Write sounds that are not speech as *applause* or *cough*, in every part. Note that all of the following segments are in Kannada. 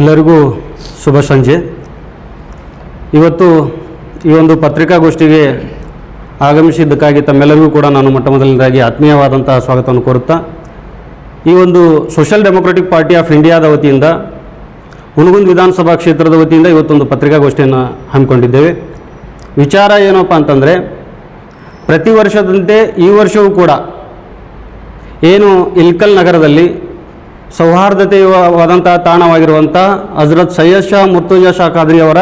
ಎಲ್ಲರಿಗೂ ಶುಭ ಸಂಜೆ. ಇವತ್ತು ಈ ಒಂದು ಪತ್ರಿಕಾಗೋಷ್ಠಿಗೆ ಆಗಮಿಸಿದ್ದಕ್ಕಾಗಿ ತಮ್ಮೆಲ್ಲರಿಗೂ ಕೂಡ ನಾನು ಮೊಟ್ಟ ಮೊದಲನೇದಾಗಿ ಆತ್ಮೀಯವಾದಂತಹ ಸ್ವಾಗತವನ್ನು ಕೋರುತ್ತಾ, ಈ ಒಂದು ಸೋಷಿಯಲ್ ಡೆಮೊಕ್ರೆಟಿಕ್ ಪಾರ್ಟಿ ಆಫ್ ಇಂಡಿಯಾದ ವತಿಯಿಂದ ಹುನಗುಂದ್ ವಿಧಾನಸಭಾ ಕ್ಷೇತ್ರದ ವತಿಯಿಂದ ಇವತ್ತೊಂದು ಪತ್ರಿಕಾಗೋಷ್ಠಿಯನ್ನು ಹಮ್ಮಿಕೊಂಡಿದ್ದೇವೆ. ವಿಚಾರ ಏನಪ್ಪ ಅಂತಂದರೆ, ಪ್ರತಿ ವರ್ಷದಂತೆ ಈ ವರ್ಷವೂ ಕೂಡ, ಏನು ಇಲ್ಕಲ್ ನಗರದಲ್ಲಿ ಸೌಹಾರ್ದತೆಯವಾದಂಥ ತಾಣವಾಗಿರುವಂಥ ಹಜರತ್ ಸೈಯದ್ ಶಾ ಮುರ್ತುಜಾ ಶಾ ಖಾದ್ರಿ ಅವರ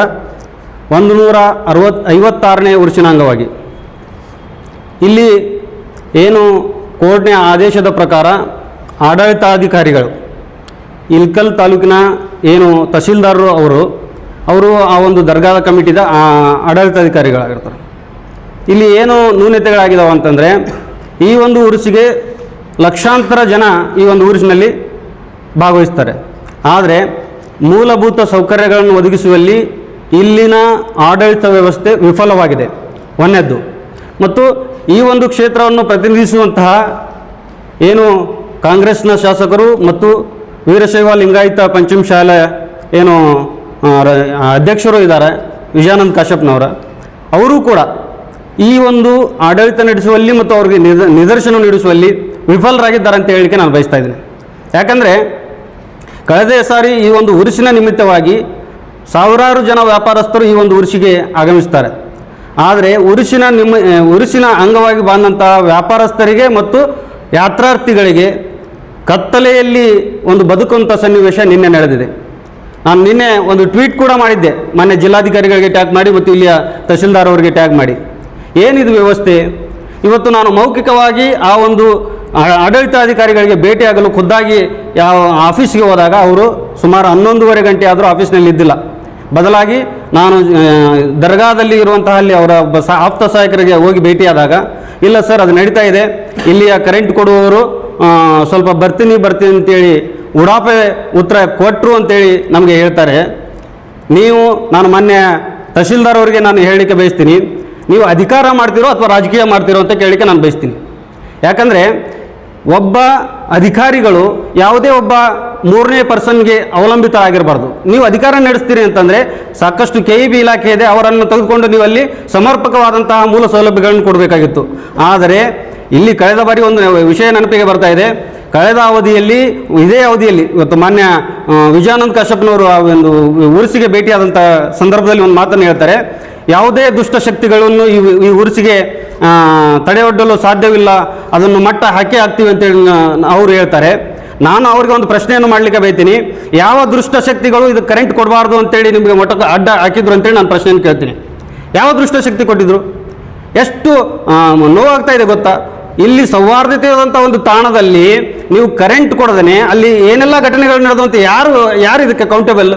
ಒಂದು ನೂರ ಅರವತ್ತು ಐವತ್ತಾರನೇ ವರ್ಷಿನಾಂಗವಾಗಿ ಇಲ್ಲಿ ಏನು ಕೋರ್ಟ್ನ ಆದೇಶದ ಪ್ರಕಾರ ಆಡಳಿತಾಧಿಕಾರಿಗಳು, ಇಲ್ಕಲ್ ತಾಲೂಕಿನ ಏನು ತಹಸೀಲ್ದಾರರು ಅವರು ಅವರು ಆ ಒಂದು ದರ್ಗಾದ ಕಮಿಟಿದ ಆಡಳಿತಾಧಿಕಾರಿಗಳಾಗಿರ್ತಾರೆ. ಇಲ್ಲಿ ಏನು ನ್ಯೂನತೆಗಳಾಗಿದ್ದಾವೆ ಅಂತಂದರೆ ಈ ಒಂದು ಉರುಸಿಗೆ ಲಕ್ಷಾಂತರ ಜನ ಈ ಒಂದು ಉರುಸಿನಲ್ಲಿ ಭಾಗವಹಿಸ್ತಾರೆ. ಆದರೆ ಮೂಲಭೂತ ಸೌಕರ್ಯಗಳನ್ನು ಒದಗಿಸುವಲ್ಲಿ ಇಲ್ಲಿನ ಆಡಳಿತ ವ್ಯವಸ್ಥೆ ವಿಫಲವಾಗಿದೆ. ಒಂದನೇದ್ದು. ಮತ್ತು ಈ ಒಂದು ಕ್ಷೇತ್ರವನ್ನು ಪ್ರತಿನಿಧಿಸುವಂತಹ ಏನು ಕಾಂಗ್ರೆಸ್ನ ಶಾಸಕರು ಮತ್ತು ವೀರಶೈವ ಲಿಂಗಾಯತ ಪಂಚಮ ಶಾಲೆ ಏನು ಅಧ್ಯಕ್ಷರು ಇದ್ದಾರೆ, ವಿಜಯಾನಂದ್ ಕಾಶ್ಯಪ್ನವರ. ಅವರು ಕೂಡ ಈ ಒಂದು ಆಡಳಿತ ನಡೆಸುವಲ್ಲಿ ಮತ್ತು ಅವ್ರಿಗೆ ನಿದ, ನಿದರ್ಶನ ನೀಡಿಸುವಲ್ಲಿ ವಿಫಲರಾಗಿದ್ದಾರೆ ಅಂತ ಹೇಳಿಕೆ ನಾನು ಬಯಸ್ತಾ ಇದ್ದೀನಿ. ಯಾಕಂದರೆ ಕಳೆದ ಸಾರಿ ಈ ಒಂದು ಉರುಸಿನ ನಿಮಿತ್ತವಾಗಿ ಸಾವಿರಾರು ಜನ ವ್ಯಾಪಾರಸ್ಥರು ಈ ಒಂದು ಉರುಸಿಗೆ ಆಗಮಿಸ್ತಾರೆ. ಆದರೆ ಉರುಸಿನ ನಿಮ್ಮ ಉರುಸಿನ ಅಂಗವಾಗಿ ಬಂದಂತಹ ವ್ಯಾಪಾರಸ್ಥರಿಗೆ ಮತ್ತು ಯಾತ್ರಾರ್ಥಿಗಳಿಗೆ ಕತ್ತಲೆಯಲ್ಲಿ ಒಂದು ಬದುಕುವಂಥ ಸನ್ನಿವೇಶ ನಿನ್ನೆ ನಡೆದಿದೆ. ನಾನು ನಿನ್ನೆ ಒಂದು ಟ್ವೀಟ್ ಕೂಡ ಮಾಡಿದ್ದೆ. ಮೊನ್ನೆ ಜಿಲ್ಲಾಧಿಕಾರಿಗಳಿಗೆ ಟ್ಯಾಗ್ ಮಾಡಿ ಮತ್ತು ಇಲ್ಲಿಯ ತಹಸೀಲ್ದಾರ್ ಅವರಿಗೆ ಟ್ಯಾಗ್ ಮಾಡಿ. ಏನಿದು ವ್ಯವಸ್ಥೆ? ಇವತ್ತು ನಾನು ಮೌಖಿಕವಾಗಿ ಆ ಒಂದು ಆಡಳಿತಾಧಿಕಾರಿಗಳಿಗೆ ಭೇಟಿಯಾಗಲು ಖುದ್ದಾಗಿ ಯಾವ ಆಫೀಸ್ಗೆ ಹೋದಾಗ ಅವರು ಸುಮಾರು ಹನ್ನೊಂದೂವರೆ ಗಂಟೆ ಆದರೂ ಆಫೀಸ್ನಲ್ಲಿ ಇದ್ದಿಲ್ಲ. ಬದಲಾಗಿ ನಾನು ದರ್ಗಾದಲ್ಲಿ ಇರುವಂತಹ ಅಲ್ಲಿ ಅವರ ಒಬ್ಬ ಆಪ್ತ ಸಹಾಯಕರಿಗೆ ಹೋಗಿ ಭೇಟಿಯಾದಾಗ, ಇಲ್ಲ ಸರ್ ಅದು ನಡೀತಾ ಇದೆ, ಇಲ್ಲಿಯ ಕರೆಂಟ್ ಕೊಡುವವರು ಸ್ವಲ್ಪ ಬರ್ತೀನಿ ಬರ್ತೀನಿ ಅಂತೇಳಿ ಉಡಾಪೆ ಉತ್ತರ ಕೊಟ್ಟರು ಅಂತೇಳಿ ನಮಗೆ ಹೇಳ್ತಾರೆ. ನೀವು, ನಾನು ಮೊನ್ನೆ ತಹಶೀಲ್ದಾರ್ ಅವರಿಗೆ ನಾನು ಹೇಳಲಿಕ್ಕೆ ಬಯಸ್ತೀನಿ. ನೀವು ಅಧಿಕಾರ ಮಾಡ್ತಿರೋ ಅಥವಾ ರಾಜಕೀಯ ಮಾಡ್ತಿರೋ ಅಂತ ಕೇಳಲಿಕ್ಕೆ ನಾನು ಬಯಸ್ತೀನಿ. ಯಾಕಂದರೆ ಒಬ್ಬ ಅಧಿಕಾರಿಗಳು ಯಾವುದೇ ಒಬ್ಬ ಮೂರನೇ ಪರ್ಸನ್ಗೆ ಅವಲಂಬಿತರಾಗಿರಬಾರ್ದು. ನೀವು ಅಧಿಕಾರ ನಡೆಸ್ತೀರಿ ಅಂತಂದರೆ ಸಾಕಷ್ಟು ಕೆ ಇ ಬಿ ಇಲಾಖೆ ಇದೆ, ಅವರನ್ನು ತೆಗೆದುಕೊಂಡು ನೀವು ಅಲ್ಲಿ ಸಮರ್ಪಕವಾದಂತಹ ಮೂಲ ಸೌಲಭ್ಯಗಳನ್ನು ಕೊಡಬೇಕಾಗಿತ್ತು. ಆದರೆ ಇಲ್ಲಿ ಕಳೆದ ಬಾರಿ ಒಂದು ವಿಷಯ ನೆನಪಿಗೆ ಬರ್ತಾ ಇದೆ. ಕಳೆದ ಅವಧಿಯಲ್ಲಿ, ಇದೇ ಅವಧಿಯಲ್ಲಿ, ಇವತ್ತು ಮಾನ್ಯ ವಿಜಯಾನಂದ ಕಶ್ಯಪ್ನವರು ಒಂದು ಉರುಸಿಗೆ ಭೇಟಿಯಾದಂಥ ಸಂದರ್ಭದಲ್ಲಿ ಒಂದು ಮಾತನ್ನು ಹೇಳ್ತಾರೆ. ಯಾವುದೇ ದುಷ್ಟಶಕ್ತಿಗಳನ್ನು ಈ ಈ ಉರುಸಿಗೆ ತಡೆಯೊಡ್ಡಲು ಸಾಧ್ಯವಿಲ್ಲ, ಅದನ್ನು ಮಟ್ಟ ಹಾಕಿ ಹಾಕ್ತೀವಿ ಅಂತೇಳಿ ಅವರು ಹೇಳ್ತಾರೆ. ನಾನು ಅವ್ರಿಗೆ ಒಂದು ಪ್ರಶ್ನೆಯನ್ನು ಮಾಡಲಿಕ್ಕೆ ಬೈತೀನಿ ಯಾವ ದುಷ್ಟಶಕ್ತಿಗಳು ಇದು ಕರೆಂಟ್ ಕೊಡಬಾರ್ದು ಅಂತೇಳಿ ನಿಮಗೆ ಮೊಟ್ಟ ಅಡ್ಡ ಹಾಕಿದ್ರು ಅಂತೇಳಿ ನಾನು ಪ್ರಶ್ನೆಯನ್ನು ಕೇಳ್ತೀನಿ. ಯಾವ ದುಷ್ಟಶಕ್ತಿ ಕೊಟ್ಟಿದ್ರು? ಎಷ್ಟು ನೋವಾಗ್ತಾ ಇದೆ ಗೊತ್ತಾ? ಇಲ್ಲಿ ಸೌಹಾರ್ದತೆಯಾದಂಥ ಒಂದು ತಾಣದಲ್ಲಿ ನೀವು ಕರೆಂಟ್ ಕೊಡದೇ ಅಲ್ಲಿ ಏನೆಲ್ಲ ಘಟನೆಗಳು ನಡೆದಂತೆ ಯಾರು ಯಾರು ಇದಕ್ಕೆ ಕೌಂಟೇಬಲ್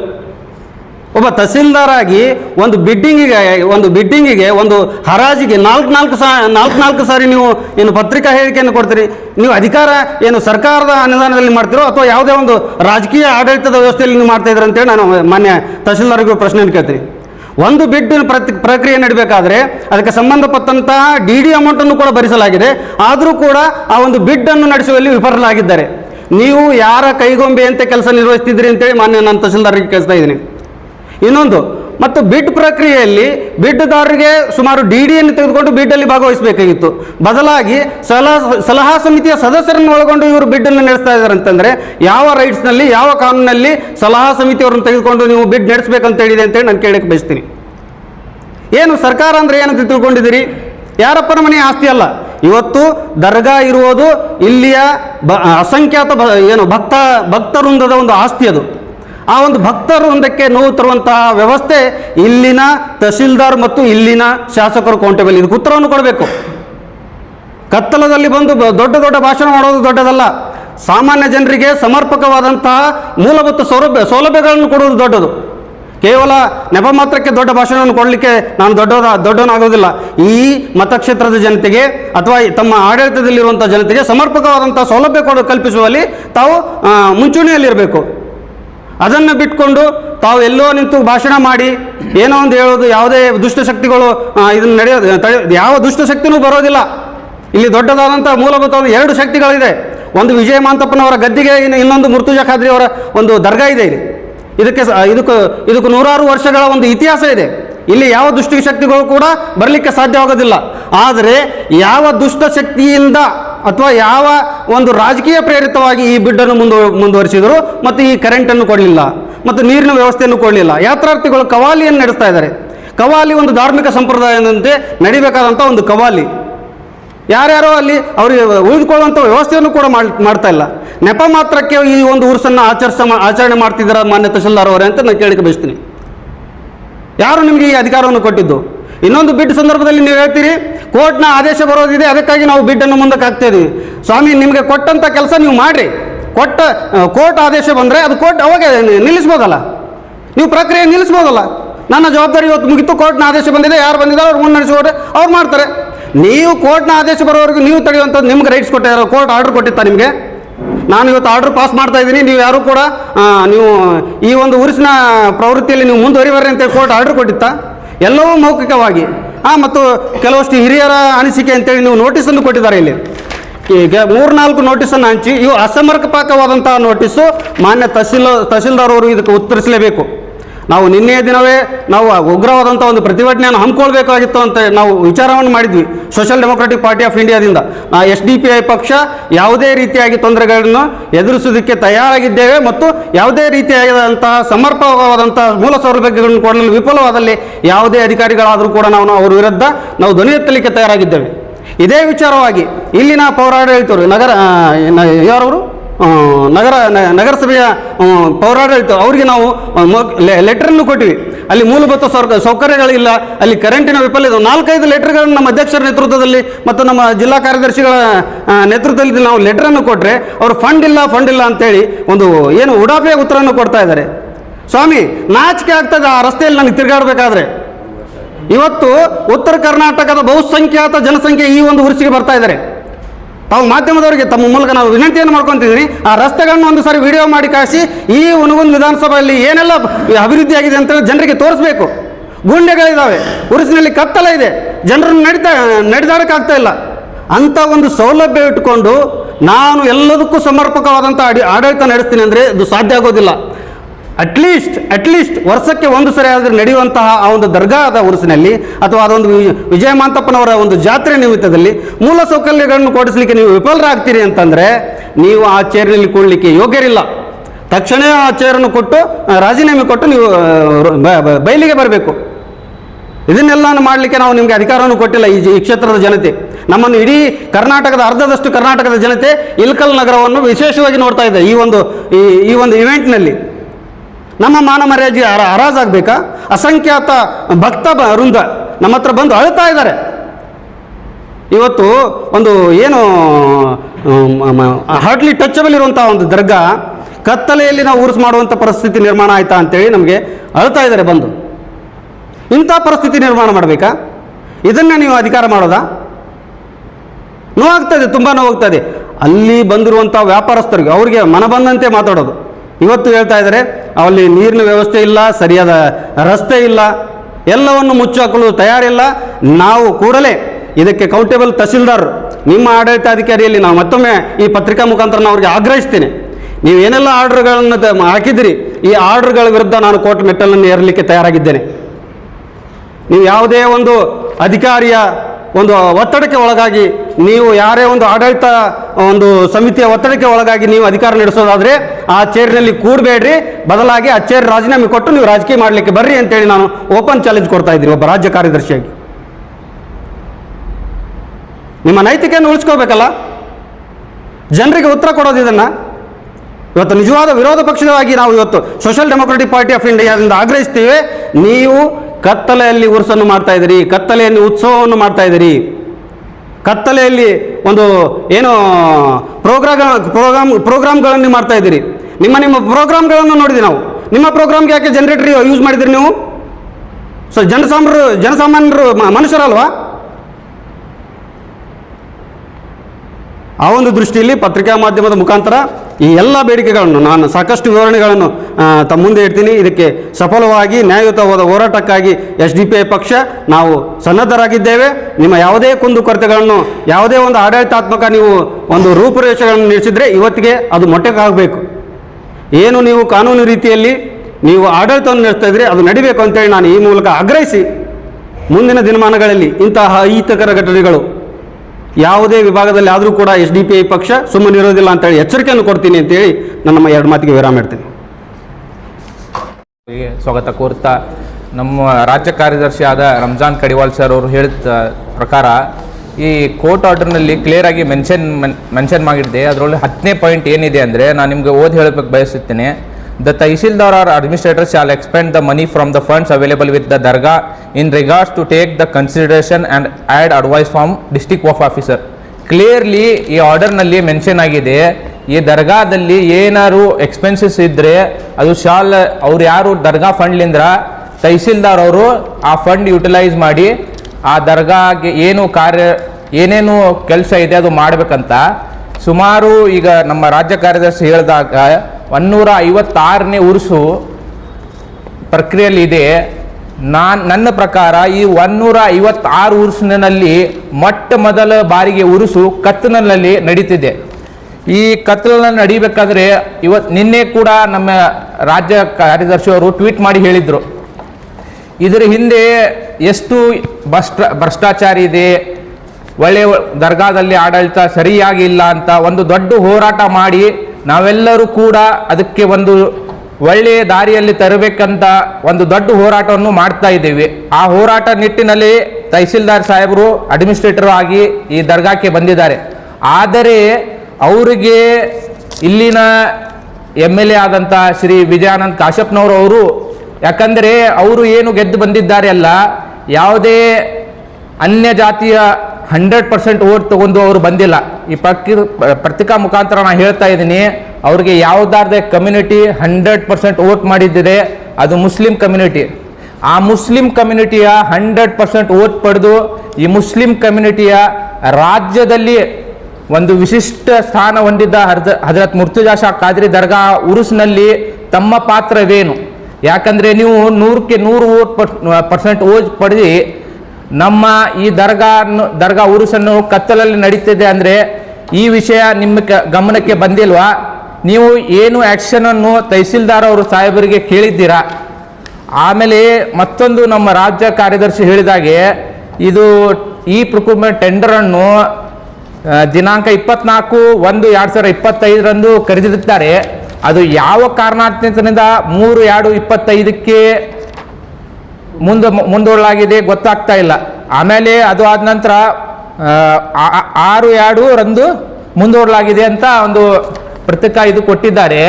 ಒಬ್ಬ ತಹಸೀಲ್ದಾರಾಗಿ ಒಂದು ಬಿಡ್ಡಿಂಗಿಗೆ ಒಂದು ಬಿಡ್ಡಿಂಗಿಗೆ ಒಂದು ಹರಾಜಿಗೆ ನಾಲ್ಕು ನಾಲ್ಕು ಸಾ, ನಾಲ್ಕು ನಾಲ್ಕು ಸಾರಿ ನೀವು ಏನು ಪತ್ರಿಕಾ ಹೇಳಿಕೆಯನ್ನು ಕೊಡ್ತೀರಿ. ನೀವು ಅಧಿಕಾರ ಏನು ಸರ್ಕಾರದ ಅನುದಾನದಲ್ಲಿ ಮಾಡ್ತೀರೋ ಅಥವಾ ಯಾವುದೇ ಒಂದು ರಾಜಕೀಯ ಆಡಳಿತದ ವ್ಯವಸ್ಥೆಯಲ್ಲಿ ನೀವು ಮಾಡ್ತಾ ಇದ್ದೀರ ಅಂತೇಳಿ ನಾನು ಮಾನ್ಯ ತಹಸೀಲ್ದಾರ್ಗೂ ಪ್ರಶ್ನೆಯನ್ನು ಕೇಳ್ತೀನಿ. ಒಂದು ಬಿಡ್ಡಿನ ಪ್ರತಿ, ಪ್ರಕ್ರಿಯೆ ನಡೀಬೇಕಾದ್ರೆ ಅದಕ್ಕೆ ಸಂಬಂಧಪಟ್ಟಂತಹ ಡಿ ಡಿ ಅಮೌಂಟನ್ನು ಕೂಡ ಭರಿಸಲಾಗಿದೆ. ಆದರೂ ಕೂಡ ಆ ಒಂದು ಬಿಡ್ಡನ್ನು ನಡೆಸುವಲ್ಲಿ ವಿಫಲರಾಗಿದ್ದಾರೆ. ನೀವು ಯಾರ ಕೈಗೊಂಬೆ ಅಂತ ಕೆಲಸ ನಿರ್ವಹಿಸ್ತಿದ್ರಿ ಅಂತೇಳಿ ಮಾನ್ಯ ನಾನು ತಹಸೀಲ್ದಾರಿಗೆ ಕೇಳಿಸ್ತಾ ಇದ್ದೀನಿ. ಇನ್ನೊಂದು, ಮತ್ತು ಬಿಡ್ ಪ್ರಕ್ರಿಯೆಯಲ್ಲಿ ಬಿಡ್ದಾರರಿಗೆ ಸುಮಾರು ಡಿ ಡಿಯನ್ನು ತೆಗೆದುಕೊಂಡು ಬಿಡ್ಡಲ್ಲಿ ಭಾಗವಹಿಸಬೇಕಾಗಿತ್ತು. ಬದಲಾಗಿ ಸಲಹಾ ಸಲಹಾ ಸಮಿತಿಯ ಸದಸ್ಯರನ್ನು ಒಳಗೊಂಡು ಇವರು ಬಿಡ್ಡನ್ನು ನಡೆಸ್ತಾ ಇದ್ದಾರೆ ಅಂತಂದರೆ, ಯಾವ ರೈಟ್ಸ್ನಲ್ಲಿ, ಯಾವ ಕಾನೂನಲ್ಲಿ ಸಲಹಾ ಸಮಿತಿಯವರನ್ನು ತೆಗೆದುಕೊಂಡು ನೀವು ಬಿಡ್ ನಡೆಸಬೇಕಂತ ಹೇಳಿದೆ ಅಂತೇಳಿ ನಾನು ಕೇಳಕ್ಕೆ ಬಯಸ್ತೀನಿ. ಏನು ಸರ್ಕಾರ ಅಂದರೆ ಏನಂತ ತಿಳ್ಕೊಂಡಿದ್ದೀರಿ? ಯಾರಪ್ಪನ ಮನೆ ಆಸ್ತಿ ಅಲ್ಲ. ಇವತ್ತು ದರ್ಗಾ ಇರುವುದು ಇಲ್ಲಿಯ ಬ, ಅಸಂಖ್ಯಾತ ಏನು ಭಕ್ತ, ಭಕ್ತವೃಂದದ ಒಂದು ಆಸ್ತಿ ಅದು. ಆ ಒಂದು ಭಕ್ತವೃಂದಕ್ಕೆ ನೋವು ತರುವಂತಹ ವ್ಯವಸ್ಥೆ ಇಲ್ಲಿನ ತಹಸೀಲ್ದಾರ್ ಮತ್ತು ಇಲ್ಲಿನ ಶಾಸಕರು ಕೌಂಟೇಬಲ್ ಇದಕ್ಕೆ ಉತ್ತರವನ್ನು ಕೊಡಬೇಕು. ಕತ್ತಲದಲ್ಲಿ ಬಂದು ದೊಡ್ಡ ದೊಡ್ಡ ಭಾಷಣ ಮಾಡೋದು ದೊಡ್ಡದಲ್ಲ. ಸಾಮಾನ್ಯ ಜನರಿಗೆ ಸಮರ್ಪಕವಾದಂತಹ ಮೂಲಭೂತ ಸೌಲಭ್ಯ, ಸೌಲಭ್ಯಗಳನ್ನು ಕೊಡುವುದು ದೊಡ್ಡದು. ಕೇವಲ ನೆಪ ಮಾತ್ರಕ್ಕೆ ದೊಡ್ಡ ಭಾಷಣವನ್ನು ಕೊಡಲಿಕ್ಕೆ ನಾನು ದೊಡ್ಡ ದೊಡ್ಡವನಾಗೋದಿಲ್ಲ. ಈ ಮತಕ್ಷೇತ್ರದ ಜನತೆಗೆ ಅಥವಾ ತಮ್ಮ ಆಡಳಿತದಲ್ಲಿರುವಂಥ ಜನತೆಗೆ ಸಮರ್ಪಕವಾದಂಥ ಸೌಲಭ್ಯ ಕೊಡ, ಕಲ್ಪಿಸುವಲ್ಲಿ ತಾವು ಮುಂಚೂಣಿಯಲ್ಲಿರಬೇಕು. ಅದನ್ನು ಬಿಟ್ಕೊಂಡು ತಾವು ಎಲ್ಲೋ ನಿಂತು ಭಾಷಣ ಮಾಡಿ ಏನೋ ಒಂದು ಹೇಳೋದು, ಯಾವುದೇ ದುಷ್ಟಶಕ್ತಿಗಳು ಇದನ್ನು ನಡೆಯೋದು ಯಾವ ದುಷ್ಟಶಕ್ತಿನೂ ಬರೋದಿಲ್ಲ. ಇಲ್ಲಿ ದೊಡ್ಡದಾದಂಥ ಮೂಲಭೂತವಾದ ಎರಡು ಶಕ್ತಿಗಳಿದೆ. ಒಂದು ವಿಜಯ ಮಾಂತಪ್ಪನವರ ಗದ್ದಿಗೆ, ಇನ್ನು ಇನ್ನೊಂದು ಮುರ್ತುಜಾ ಖಾದ್ರಿ ಅವರ ಒಂದು ದರ್ಗಾ ಇದೆ ಇಲ್ಲಿ. ಇದಕ್ಕೂ ಇದಕ್ಕೆ ಇದಕ್ಕೆ ನೂರಾರು ವರ್ಷಗಳ ಒಂದು ಇತಿಹಾಸ ಇದೆ. ಇಲ್ಲಿ ಯಾವ ದುಷ್ಟ ಶಕ್ತಿಗಳು ಕೂಡ ಬರಲಿಕ್ಕೆ ಸಾಧ್ಯವಾಗೋದಿಲ್ಲ. ಆದರೆ ಯಾವ ದುಷ್ಟ ಶಕ್ತಿಯಿಂದ ಅಥವಾ ಯಾವ ಒಂದು ರಾಜಕೀಯ ಪ್ರೇರಿತವಾಗಿ ಈ ಬಿಡ್ಡನ್ನು ಮುಂದು ಮುಂದುವರಿಸಿದರು ಮತ್ತು ಈ ಕರೆಂಟನ್ನು ಕೊಡಲಿಲ್ಲ ಮತ್ತು ನೀರಿನ ವ್ಯವಸ್ಥೆಯನ್ನು ಕೊಡಲಿಲ್ಲ. ಯಾತ್ರಾರ್ಥಿಗಳು ಕವಾಲಿಯನ್ನು ನಡೆಸ್ತಾ ಇದ್ದಾರೆ. ಕವಾಲಿ ಒಂದು ಧಾರ್ಮಿಕ ಸಂಪ್ರದಾಯದಂತೆ ನಡಿಬೇಕಾದಂಥ ಒಂದು ಕವಾಲಿ. ಯಾರ್ಯಾರೋ ಅಲ್ಲಿ ಅವರಿಗೆ ಉಳಿದುಕೊಳ್ಳುವಂಥ ವ್ಯವಸ್ಥೆಯನ್ನು ಕೂಡ ಮಾಡ್- ಮಾಡ್ತಾ ಇಲ್ಲ. ನೆಪ ಮಾತ್ರಕ್ಕೆ ಈ ಒಂದು ಉರ್ಸನ್ನು ಆಚರಿಸ ಆಚರಣೆ ಮಾಡ್ತಿದ್ದಾರೆ ಮಾನ್ಯ ತಹಶೀಲ್ದಾರ್ ಅವರೇ ಅಂತ ನಾನು ಕೇಳಕ್ಕೆ ಬಯಸ್ತೀನಿ. ಯಾರು ನಿಮಗೆ ಈ ಅಧಿಕಾರವನ್ನು ಕೊಟ್ಟಿದ್ದು? ಇನ್ನೊಂದು ಬಿಡ್ ಸಂದರ್ಭದಲ್ಲಿ ನೀವು ಹೇಳ್ತೀರಿ, ಕೋರ್ಟ್ನ ಆದೇಶ ಬರೋದಿದೆ, ಅದಕ್ಕಾಗಿ ನಾವು ಬಿಡ್ಡನ್ನು ಮುಂದಕ್ಕೆ ಹಾಕ್ತಾ ಇದೀವಿ ಸ್ವಾಮಿ, ನಿಮಗೆ ಕೊಟ್ಟಂಥ ಕೆಲಸ ನೀವು ಮಾಡಿರಿ. ಕೊಟ್ಟ ಕೋರ್ಟ್ ಆದೇಶ ಬಂದರೆ ಅದು ಕೋರ್ಟ್ ಅವಾಗ ನಿಲ್ಲಿಸ್ಬೋದಲ್ಲ? ನೀವು ಪ್ರಕ್ರಿಯೆ ನಿಲ್ಲಿಸ್ಬೋದಲ್ಲ? ನನ್ನ ಜವಾಬ್ದಾರಿ ಇವತ್ತು ಮುಗಿತು, ಕೋರ್ಟ್ನ ಆದೇಶ ಬಂದಿದೆ, ಯಾರು ಬಂದಿದ್ದಾರೆ ಅವ್ರು ಮುನ್ನಡೆಸೋರೆ ಅವ್ರು ಮಾಡ್ತಾರೆ. ನೀವು ಕೋರ್ಟ್ನ ಆದೇಶ ಬರೋವರೆಗೂ ನೀವು ತಡೆಯುವಂಥದ್ದು ನಿಮ್ಗೆ ರೈಟ್ಸ್ ಕೊಟ್ಟಿದ್ದಾರೆ, ಕೋರ್ಟ್ ಆರ್ಡರ್ ಕೊಟ್ಟಿತ್ತಾ ನಿಮಗೆ? ನಾನು ಇವತ್ತು ಆರ್ಡರ್ ಪಾಸ್ ಮಾಡ್ತಾ ಇದ್ದೀನಿ. ನೀವು ಯಾರು ಕೂಡ ನೀವು ಈ ಒಂದು ಉರಿಸಿನ ಪ್ರವೃತ್ತಿಯಲ್ಲಿ ನೀವು ಮುಂದುವರಿಬರ್ರಿ ಅಂತ ಕೋರ್ಟ್ ಆರ್ಡರ್ ಕೊಟ್ಟಿತ್ತಾ? ಎಲ್ಲವೂ ಮೌಖಿಕವಾಗಿ. ಹಾಂ ಮತ್ತು ಕೆಲವಷ್ಟು ಹಿರಿಯರ ಅನಿಸಿಕೆ ಅಂತೇಳಿ ನೀವು ನೋಟಿಸನ್ನು ಕೊಟ್ಟಿದ್ದಾರೆ ಇಲ್ಲಿ. ಈಗ ಮೂರ್ನಾಲ್ಕು ನೋಟಿಸನ್ನು ಹಂಚಿ, ಇವು ಅಸಮರ್ಪಕವಾದಂತಹ ನೋಟಿಸು ಮಾನ್ಯ ತಹಸೀಲ್, ತಹಸೀಲ್ದಾರ್ ಅವರು ಇದಕ್ಕೆ ಉತ್ತರಿಸಲೇಬೇಕು. ನಾವು ನಿನ್ನೆಯ ದಿನವೇ ನಾವು ಉಗ್ರವಾದಂಥ ಒಂದು ಪ್ರತಿಭಟನೆಯನ್ನು ಹಮ್ಮಿಕೊಳ್ಬೇಕಾಗಿತ್ತು ಅಂತ ನಾವು ವಿಚಾರವನ್ನು ಮಾಡಿದ್ವಿ. ಸೋಷಿಯಲ್ ಡೆಮೊಕ್ರಾಟಿಕ್ ಪಾರ್ಟಿ ಆಫ್ ಇಂಡಿಯಾದಿಂದ ಎಸ್ ಡಿ ಪಿ ಐ ಪಕ್ಷ ಯಾವುದೇ ರೀತಿಯಾಗಿ ತೊಂದರೆಗಳನ್ನು ಎದುರಿಸೋದಕ್ಕೆ ತಯಾರಾಗಿದ್ದೇವೆ ಮತ್ತು ಯಾವುದೇ ರೀತಿಯಾದಂತಹ ಸಮರ್ಪಕವಾದಂತಹ ಮೂಲ ಸೌಲಭ್ಯಗಳನ್ನು ಕೊಡಲು ವಿಫಲವಾದಲ್ಲಿ ಯಾವುದೇ ಅಧಿಕಾರಿಗಳಾದರೂ ಕೂಡ ನಾವು ಅವರ ವಿರುದ್ಧ ನಾವು ಧ್ವನಿ ಎತ್ತಲಿಕ್ಕೆ ತಯಾರಾಗಿದ್ದೇವೆ. ಇದೇ ವಿಚಾರವಾಗಿ ಇಲ್ಲಿನ ಪೌರಾಡಳಿತರು ನಗರ ನ- ಯಾರವರು? ನಗರ ನಗರಸಭೆಯ ಪೌರಾಡಳಿತ, ಅವರಿಗೆ ನಾವು ಲೆಟ್ರನ್ನು ಕೊಟ್ಟಿವಿ. ಅಲ್ಲಿ ಮೂಲಭೂತ ಸೌಕ, ಸೌಕರ್ಯಗಳಿಲ್ಲ, ಅಲ್ಲಿ ಕರೆಂಟಿನ ವಿಫಲ ನಾಲ್ಕೈದು ಲೆಟರ್ಗಳನ್ನು ನಮ್ಮ ಅಧ್ಯಕ್ಷರ ನೇತೃತ್ವದಲ್ಲಿ ಮತ್ತು ನಮ್ಮ ಜಿಲ್ಲಾ ಕಾರ್ಯದರ್ಶಿಗಳ ನೇತೃತ್ವದಲ್ಲಿ ನಾವು ಲೆಟ್ರನ್ನು ಕೊಟ್ಟರೆ ಅವರು ಫಂಡ್ ಇಲ್ಲ ಫಂಡ್ ಇಲ್ಲ ಅಂತೇಳಿ ಒಂದು, ಏನು ಉಡಾಫೆಯ ಉತ್ತರವನ್ನು ಕೊಡ್ತಾ ಇದ್ದಾರೆ. ಸ್ವಾಮಿ, ನಾಚಿಕೆ ಆಗ್ತದೆ ಆ ರಸ್ತೆಯಲ್ಲಿ ನನಗೆ ತಿರುಗಾಡಬೇಕಾದ್ರೆ. ಇವತ್ತು ಉತ್ತರ ಕರ್ನಾಟಕದ ಬಹುಸಂಖ್ಯಾತ ಜನಸಂಖ್ಯೆ ಈ ಒಂದು ಹುರಿಸಿಗೆ ಬರ್ತಾ ಇದ್ದಾರೆ. ತಾವು ಮಾಧ್ಯಮದವರಿಗೆ ತಮ್ಮ ಮೂಲಕ ನಾವು ವಿನಂತಿಯನ್ನು ಮಾಡ್ಕೊತಿದ್ದೀನಿ ಆ ರಸ್ತೆಗಳನ್ನು ಒಂದು ಸಾರಿ ವಿಡಿಯೋ ಮಾಡಿ ಕಳಿಸಿ ಈ ಹುನಗುಂದ ವಿಧಾನಸಭೆಯಲ್ಲಿ ಏನೆಲ್ಲ ಅಭಿವೃದ್ಧಿ ಆಗಿದೆ ಅಂತ ಜನರಿಗೆ ತೋರಿಸ್ಬೇಕು. ಗುಂಡೆಗಳಿದ್ದಾವೆ ಉರುಸಿನಲ್ಲಿ ಕತ್ತಲ ಇದೆ. ಜನರನ್ನು ನಡೀತಾ, ನಡೆದಾಡೋಕ್ಕಾಗ್ತಾ ಇಲ್ಲ. ಅಂಥ ಒಂದು ಸೌಲಭ್ಯ ಇಟ್ಟುಕೊಂಡು ನಾನು ಎಲ್ಲದಕ್ಕೂ ಸಮರ್ಪಕವಾದಂಥ ಆಡಳಿತ ನಡೆಸ್ತೀನಿ ಅಂದರೆ ಅದು ಸಾಧ್ಯ ಆಗೋದಿಲ್ಲ. ಅಟ್ಲೀಸ್ಟ್ ಅಟ್ಲೀಸ್ಟ್ ವರ್ಷಕ್ಕೆ ಒಂದು ಸರಿ ಆದರೂ ನಡೆಯುವಂತಹ ಆ ಒಂದು ದರ್ಗಾದ ಉರುಸಿನಲ್ಲಿ ಅಥವಾ ಅದೊಂದು ವಿಜಯ ಮಾಂತಪ್ಪನವರ ಒಂದು ಜಾತ್ರೆ ನಿಮಿತ್ತದಲ್ಲಿ ಮೂಲ ಸೌಕರ್ಯಗಳನ್ನು ಕೊಡಿಸಲಿಕ್ಕೆ ನೀವು ವಿಫಲರಾಗ್ತೀರಿ ಅಂತಂದರೆ ನೀವು ಆ ಚೇರ್ನಲ್ಲಿ ಕೂಡಲಿಕ್ಕೆ ಯೋಗ್ಯರಿಲ್ಲ. ತಕ್ಷಣ ಆ ಚೇರನ್ನು ಕೊಟ್ಟು ರಾಜೀನಾಮೆ ಕೊಟ್ಟು ನೀವು ಬಯಲಿಗೆ ಬರಬೇಕು. ಇದನ್ನೆಲ್ಲ ಮಾಡಲಿಕ್ಕೆ ನಾವು ನಿಮಗೆ ಅಧಿಕಾರವನ್ನು ಕೊಟ್ಟಿಲ್ಲ ಈ ಈ ಕ್ಷೇತ್ರದ ಜನತೆ. ನಮ್ಮನ್ನು ಇಡೀ ಕರ್ನಾಟಕದ, ಅರ್ಧದಷ್ಟು ಕರ್ನಾಟಕದ ಜನತೆ ಇಲ್ಕಲ್ ನಗರವನ್ನು ವಿಶೇಷವಾಗಿ ನೋಡ್ತಾ ಇದೆ ಈ ಒಂದು ಈ ಒಂದು ಇವೆಂಟ್ನಲ್ಲಿ ನಮ್ಮ ಮಾನ ಮರ್ಯಾದೆ ಹರ ಹರಾಜಾಗಬೇಕಾ? ಅಸಂಖ್ಯಾತ ಭಕ್ತ ಬ- ವೃಂದ ನಮ್ಮ ಹತ್ರ ಬಂದು ಅಳ್ತಾ ಇದ್ದಾರೆ. ಇವತ್ತು ಒಂದು ಏನು ಹಾರ್ಡ್ಲಿ ಟಚಬಲ್ ಇರುವಂಥ ಒಂದು ದರ್ಗಾ ಕತ್ತಲೆಯಲ್ಲಿ ನಾವು ಉರುಸು ಮಾಡುವಂಥ ಪರಿಸ್ಥಿತಿ ನಿರ್ಮಾಣ ಆಯ್ತಾ ಅಂತೇಳಿ ನಮಗೆ ಅಳ್ತಾ ಇದ್ದಾರೆ ಬಂದು. ಇಂಥ ಪರಿಸ್ಥಿತಿ ನಿರ್ಮಾಣ ಮಾಡಬೇಕಾ? ಇದನ್ನು ನೀವು ಅಧಿಕಾರ ಮಾಡೋದಾ? ನೋವಾಗ್ತದೆ ತುಂಬ ನೋವಾಗ್ತದೆ ಅಲ್ಲಿ ಬಂದಿರುವಂಥ ವ್ಯಾಪಾರಸ್ಥರಿಗೆ, ಅವರಿಗೆ ಮನ ಬಂದಂತೆ ಮಾತಾಡೋದು. ಇವತ್ತು ಹೇಳ್ತಾ ಇದ್ದಾರೆ, ಅಲ್ಲಿ ನೀರಿನ ವ್ಯವಸ್ಥೆ ಇಲ್ಲ, ಸರಿಯಾದ ರಸ್ತೆ ಇಲ್ಲ, ಎಲ್ಲವನ್ನು ಮುಚ್ಚಾಕಲು ತಯಾರಿಲ್ಲ. ನಾವು ಕೂಡಲೇ ಇದಕ್ಕೆ ಕೌಂಟೇಬಲ್ ತಹಸೀಲ್ದಾರ್, ನಿಮ್ಮ ಆಡಳಿತಾಧಿಕಾರಿಯಲ್ಲಿ ನಾವು ಮತ್ತೊಮ್ಮೆ ಈ ಪತ್ರಿಕಾ ಮುಖಾಂತರ ನಾನು ಅವ್ರಿಗೆ ಆಗ್ರಹಿಸ್ತೇನೆ. ನೀವು ಏನೆಲ್ಲ ಆರ್ಡರ್ಗಳನ್ನು ಹಾಕಿದ್ದೀರಿ, ಈ ಆರ್ಡರ್ಗಳ ವಿರುದ್ಧ ನಾನು ಕೋರ್ಟ್ ಮೆಟ್ಟಲನ್ನು ಏರಲಿಕ್ಕೆ ತಯಾರಾಗಿದ್ದೇನೆ. ನೀವು ಯಾವುದೇ ಒಂದು ಅಧಿಕಾರಿಯ ಒಂದು ಒತ್ತಡಕ್ಕೆ ಒಳಗಾಗಿ ನೀವು ಯಾರೇ ಒಂದು ಆಡಳಿತ, ಒಂದು ಸಮಿತಿಯ ಒತ್ತಡಕ್ಕೆ ಒಳಗಾಗಿ ನೀವು ಅಧಿಕಾರ ನಡೆಸೋದಾದರೆ ಆ ಚೇರ್ನಲ್ಲಿ ಕೂಡಬೇಡ್ರಿ. ಬದಲಾಗಿ ಆ ಚೇರ್ ರಾಜೀನಾಮೆ ಕೊಟ್ಟು ನೀವು ರಾಜಕೀಯ ಮಾಡಲಿಕ್ಕೆ ಬರ್ರಿ ಅಂತೇಳಿ ನಾನು ಓಪನ್ ಚಾಲೆಂಜ್ ಕೊಡ್ತಾ ಇದ್ದೀನಿ ಒಬ್ಬ ರಾಜ್ಯ ಕಾರ್ಯದರ್ಶಿಯಾಗಿ. ನಿಮ್ಮ ನೈತಿಕೆಯನ್ನು ಉಳಿಸ್ಕೋಬೇಕಲ್ಲ? ಜನರಿಗೆ ಉತ್ತರ ಕೊಡೋದು ಇದನ್ನು. ಇವತ್ತು ನಿಜವಾದ ವಿರೋಧ ಪಕ್ಷದವಾಗಿ ನಾವು ಇವತ್ತು ಸೋಷಿಯಲ್ ಡೆಮೊಕ್ರೆಟಿಕ್ ಪಾರ್ಟಿ ಆಫ್ ಇಂಡಿಯಾದಿಂದ ಆಗ್ರಹಿಸ್ತೀವಿ. ನೀವು ಕತ್ತಲೆಯಲ್ಲಿ ಉರ್ಸನ್ನು ಮಾಡ್ತಾ ಇದ್ದೀರಿ, ಕತ್ತಲೆಯಲ್ಲಿ ಉತ್ಸವವನ್ನು ಮಾಡ್ತಾ ಇದ್ದೀರಿ. ಕತ್ತಲೆಯಲ್ಲಿ ಒಂದು ಏನು ಪ್ರೋಗ್ರಾಮ್ ಪ್ರೋಗ್ರಾಮ್, ಪ್ರೋಗ್ರಾಮ್ಗಳನ್ನು ಮಾಡ್ತಾ ಇದ್ದೀರಿ. ನಿಮ್ಮ ನಿಮ್ಮ ಪ್ರೋಗ್ರಾಮ್ಗಳನ್ನು ನೋಡಿದ್ವಿ ನಾವು. ನಿಮ್ಮ ಪ್ರೋಗ್ರಾಮ್ಗೆ ಯಾಕೆ ಜನರೇಟರ್ ಯೂಸ್ ಮಾಡಿದಿರಿ ನೀವು? ಸೊ ಜನಸಾಮರು ಜನಸಾಮಾನ್ಯರು ಮನುಷ್ಯರಲ್ವಾ? ಆ ಒಂದು ದೃಷ್ಟಿಯಲ್ಲಿ ಪತ್ರಿಕಾ ಮಾಧ್ಯಮದ ಮುಖಾಂತರ ಈ ಎಲ್ಲ ಬೇಡಿಕೆಗಳನ್ನು ನಾನು ಸಾಕಷ್ಟು ವಿವರಣೆಗಳನ್ನು ತಮ್ಮ ಮುಂದೆ ಇಡ್ತೀನಿ. ಇದಕ್ಕೆ ಸಫಲವಾಗಿ ನ್ಯಾಯಯುತವಾದ ಹೋರಾಟಕ್ಕಾಗಿ ಎಸ್ ಡಿ ಪಿ ಐ ಪಕ್ಷ ನಾವು ಸನ್ನದ್ಧರಾಗಿದ್ದೇವೆ. ನಿಮ್ಮ ಯಾವುದೇ ಕುಂದುಕೊರತೆಗಳನ್ನು, ಯಾವುದೇ ಒಂದು ಆಡಳಿತಾತ್ಮಕ ನೀವು ಒಂದು ರೂಪುರೇಷೆಗಳನ್ನು ನಿಲ್ಲಿಸಿದರೆ ಇವತ್ತಿಗೆ ಅದು ಮೊಟ್ಟೆಗಾಗಬೇಕು ಏನು ನೀವು ಕಾನೂನು ರೀತಿಯಲ್ಲಿ ನೀವು ಆಡಳಿತವನ್ನು ನಡೆಸ್ತಾ ಇದ್ರೆ ಅದು ನಡಿಬೇಕು ಅಂತೇಳಿ ನಾನು ಈ ಮೂಲಕ ಆಗ್ರಹಿಸಿ ಮುಂದಿನ ದಿನಮಾನಗಳಲ್ಲಿ ಇಂತಹ ಅಹಿತಕರ ಘಟನೆಗಳು ಯಾವುದೇ ವಿಭಾಗದಲ್ಲಿ ಆದರೂ ಕೂಡ ಎಸ್ ಡಿ ಪಿ ಐ ಪಕ್ಷ ಸುಮ್ಮನಿರೋದಿಲ್ಲ ಅಂತೇಳಿ ಎಚ್ಚರಿಕೆಯನ್ನು ಕೊಡ್ತೀನಿ ಅಂತೇಳಿ ನಮ್ಮ ಎರಡು ಮಾತಿಗೆ ವಿರಾಮ ಇಡ್ತೀನಿ ಸ್ವಾಗತ ಕೋರ್ತಾ ನಮ್ಮ ರಾಜ್ಯ ಕಾರ್ಯದರ್ಶಿ ಆದ ರಂಜಾನ್ ಕಡಿವಾಲ್ ಸರ್ ಅವರು ಹೇಳಿದ ಪ್ರಕಾರ ಈ ಕೋರ್ಟ್ ಆರ್ಡರ್ನಲ್ಲಿ ಕ್ಲಿಯರ್ ಆಗಿ ಮೆನ್ಷನ್ ಮೆನ್ಷನ್ ಮಾಡಿದ್ದೆ. ಅದರಲ್ಲಿ ಹತ್ತನೇ ಪಾಯಿಂಟ್ ಏನಿದೆ ಅಂದರೆ ನಾನು ನಿಮಗೆ ಓದಿ ಹೇಳಬೇಕು ಬಯಸುತ್ತೇನೆ the tahsildar or administrator shall expend the money from the funds available with the dargah in regards to take the consideration and add advice from district of officer clearly ಈ ಆರ್ಡರ್ನಲ್ಲಿ ಮೆನ್ಷನ್ ಆಗಿದೆ, ಈ ದರ್ಗಾದಲ್ಲಿ ಏನಾರು ಎಕ್ಸ್ಪೆನ್ಸಸ್ ಇದ್ದರೆ ಅದು ಶಾಲ್ ಅವ್ರು ಯಾರು ದರ್ಗಾ ಫಂಡ್ಲಿಂದ್ರ ತಹಸೀಲ್ದಾರ್ ಅವರು ಆ ಫಂಡ್ ಯುಟಿಲೈಸ್ ಮಾಡಿ ಆ ದರ್ಗಾಗೆ ಏನು ಕಾರ್ಯ, ಏನೇನು ಕೆಲಸ ಇದೆ ಅದು ಮಾಡಬೇಕಂತ ಸುಮಾರು ಈಗ ನಮ್ಮ ರಾಜ್ಯ ಕಾರ್ಯದರ್ಶಿ ಹೇಳಿದಾಗ ಒನ್ನೂರ ಐವತ್ತಾರನೇ ಉರುಸು ಪ್ರಕ್ರಿಯೆಯಲ್ಲಿ ನಾನು ನಾನ್ ನನ್ನ ಪ್ರಕಾರ ಈ ಒನ್ನೂರ ಐವತ್ತಾರು ಉರುಸಿನಲ್ಲಿ ಮೊಟ್ಟ ಮೊದಲ ಬಾರಿಗೆ ಉರುಸು ಕತ್ತನಲ್ಲಿ ನಡೀತಿದೆ. ಈ ಕತ್ತಲನ್ನು ನಡಿಬೇಕಾದ್ರೆ ಇವತ್ತು ನಿನ್ನೆ ಕೂಡ ನಮ್ಮ ರಾಜ್ಯ ಕಾರ್ಯದರ್ಶಿಯವರು ಟ್ವೀಟ್ ಮಾಡಿ ಹೇಳಿದರು. ಇದರ ಹಿಂದೆ ಎಷ್ಟು ಭ್ರಷ್ಟ, ಭ್ರಷ್ಟಾಚಾರ ಇದೆ ಒಳ್ಳೆಯ ದರ್ಗಾದಲ್ಲಿ ಆಡಳಿತ ಸರಿಯಾಗಿ ಇಲ್ಲ ಅಂತ ಒಂದು ದೊಡ್ಡ ಹೋರಾಟ ಮಾಡಿ ನಾವೆಲ್ಲರೂ ಕೂಡ ಅದಕ್ಕೆ ಒಂದು ಒಳ್ಳೆಯ ದಾರಿಯಲ್ಲಿ ತರಬೇಕಂತ ಒಂದು ದೊಡ್ಡ ಹೋರಾಟವನ್ನು ಮಾಡ್ತಾ ಇದ್ದೀವಿ. ಆ ಹೋರಾಟ ನಿಟ್ಟಿನಲ್ಲಿ ತಹಸೀಲ್ದಾರ್ ಸಾಹೇಬರು ಅಡ್ಮಿನಿಸ್ಟ್ರೇಟರ್ ಆಗಿ ಈ ದರ್ಗಾಕ್ಕೆ ಬಂದಿದ್ದಾರೆ. ಆದರೆ ಅವರಿಗೆ ಇಲ್ಲಿನ ಎಂ ಎಲ್ ಎ ಆದಂಥ ಶ್ರೀ ವಿಜಯಾನಂದ್ ಕಾಶ್ಯಪ್ನವರು ಅವರು, ಯಾಕಂದರೆ ಅವರು ಏನು ಗೆದ್ದು ಬಂದಿದ್ದಾರೆ ಅಲ್ಲ, ಯಾವುದೇ ಅನ್ಯ ಜಾತಿಯ ಹಂಡ್ರೆಡ್ ಪರ್ಸೆಂಟ್ ಓಟ್ ತಗೊಂಡು ಅವರು ಬಂದಿಲ್ಲ. ಈ ಪ್ರಕಿ ಪತ್ರಿಕಾ ಮುಖಾಂತರ ನಾನು ಹೇಳ್ತಾ ಇದ್ದೀನಿ, ಅವ್ರಿಗೆ ಯಾವುದಾದ್ರೆ ಕಮ್ಯುನಿಟಿ ಹಂಡ್ರೆಡ್ ಪರ್ಸೆಂಟ್ ಓಟ್ ಮಾಡಿದ್ದಿದೆ, ಅದು ಮುಸ್ಲಿಂ ಕಮ್ಯುನಿಟಿ. ಆ ಮುಸ್ಲಿಂ ಕಮ್ಯುನಿಟಿಯ ಹಂಡ್ರೆಡ್ ಪರ್ಸೆಂಟ್ ಓಟ್ ಪಡೆದು, ಈ ಮುಸ್ಲಿಂ ಕಮ್ಯುನಿಟಿಯ ರಾಜ್ಯದಲ್ಲಿ ಒಂದು ವಿಶಿಷ್ಟ ಸ್ಥಾನ ಹೊಂದಿದ್ದ ಹರ್ದ, ಹಜರತ್ ಮುರ್ತುಜಾ ಶಾ ಖಾದ್ರಿ ದರ್ಗಾ ಉರುಸ್ನಲ್ಲಿ ತಮ್ಮ ಪಾತ್ರವೇನು? ಯಾಕಂದರೆ ನೀವು ನೂರಕ್ಕೆ ನೂರು ಓಟ್ ಪರ್ಸೆಂಟ್ ಓಟ್ ಪಡೆದು ನಮ್ಮ ಈ ದರ್ಗಾ ದರ್ಗಾ ಉರುಸನ್ನು ಕತ್ತಲಲ್ಲಿ ನಡೀತಿದೆ ಅಂದರೆ ಈ ವಿಷಯ ನಿಮ್ಮ ಗಮನಕ್ಕೆ ಬಂದಿಲ್ವಾ? ನೀವು ಏನು ಆ್ಯಕ್ಷನನ್ನು ತಹಸೀಲ್ದಾರ್ ಅವರು ಸಾಹೇಬರಿಗೆ ಕೇಳಿದ್ದೀರಾ? ಆಮೇಲೆ ಮತ್ತೊಂದು ನಮ್ಮ ರಾಜ್ಯ ಕಾರ್ಯದರ್ಶಿ ಹೇಳಿದಾಗೆ, ಇದು ಈ ಪ್ರೊಕ್ಯೂರ್ಮೆಂಟ್ ಟೆಂಡರನ್ನು ದಿನಾಂಕ ಇಪ್ಪತ್ನಾಲ್ಕು ಒಂದು ಎರಡು ಸಾವಿರದ ಇಪ್ಪತ್ತೈದರಂದು ಕರೆದಿರುತ್ತಾರೆ ಅದು ಯಾವ ಕಾರಣಾತ್ಮಕದಿಂದ ಮೂರು ಎರಡು ಇಪ್ಪತ್ತೈದಕ್ಕೆ ಮುಂದೆ ಮುಂದೂಡಲಾಗಿದೆ ಗೊತ್ತಾಗ್ತಾ ಇಲ್ಲ. ಆಮೇಲೆ ಅದು ಆದ ನಂತರ ಆರು, ಎರಡು ರಂದು ಮುಂದೂಡಲಾಗಿದೆ ಅಂತ ಒಂದು ಪ್ರತ್ಯೇಕ ಇದು ಕೊಟ್ಟಿದ್ದಾರೆ.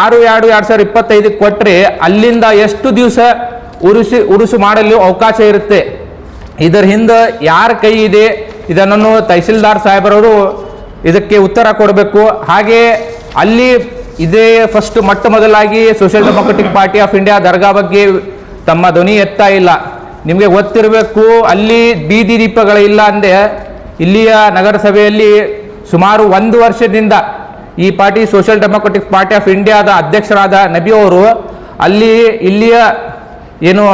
ಆರು, ಎರಡು ಎರಡು ಸಾವಿರದ ಇಪ್ಪತ್ತೈದಕ್ಕೆ ಕೊಟ್ಟರೆ ಅಲ್ಲಿಂದ ಎಷ್ಟು ದಿವಸ ಉರುಸಿ, ಉರುಸು ಮಾಡಲು ಅವಕಾಶ ಇರುತ್ತೆ. ಇದರ ಹಿಂದೆ ಯಾರ ಕೈ ಇದೆ ಇದನ್ನು ತಹಸೀಲ್ದಾರ್ ಸಾಹೇಬರವರು ಇದಕ್ಕೆ ಉತ್ತರ ಕೊಡಬೇಕು. ಹಾಗೆ ಅಲ್ಲಿ ಇದೇ ಫಸ್ಟ್ ಮೊಟ್ಟ ಮೊದಲಾಗಿ Social Democratic Party of India dargah ಬಗ್ಗೆ ತಮ್ಮ ಧ್ವನಿ ಎತ್ತಾ ಇಲ್ಲ. ನಿಮಗೆ ಗೊತ್ತಿರಬೇಕು, ಅಲ್ಲಿ ಬೀದಿ ದೀಪಗಳಿಲ್ಲ ಅಂದೆ, ಇಲ್ಲಿಯ ನಗರಸಭೆಯಲ್ಲಿ ಸುಮಾರು ಒಂದು ವರ್ಷದಿಂದ ಈ party Social Democratic Party of ಇಂಡಿಯಾದ ಅಧ್ಯಕ್ಷರಾದ ನಬಿ ಅವರು ಅಲ್ಲಿ ಇಲ್ಲಿಯ ಏನು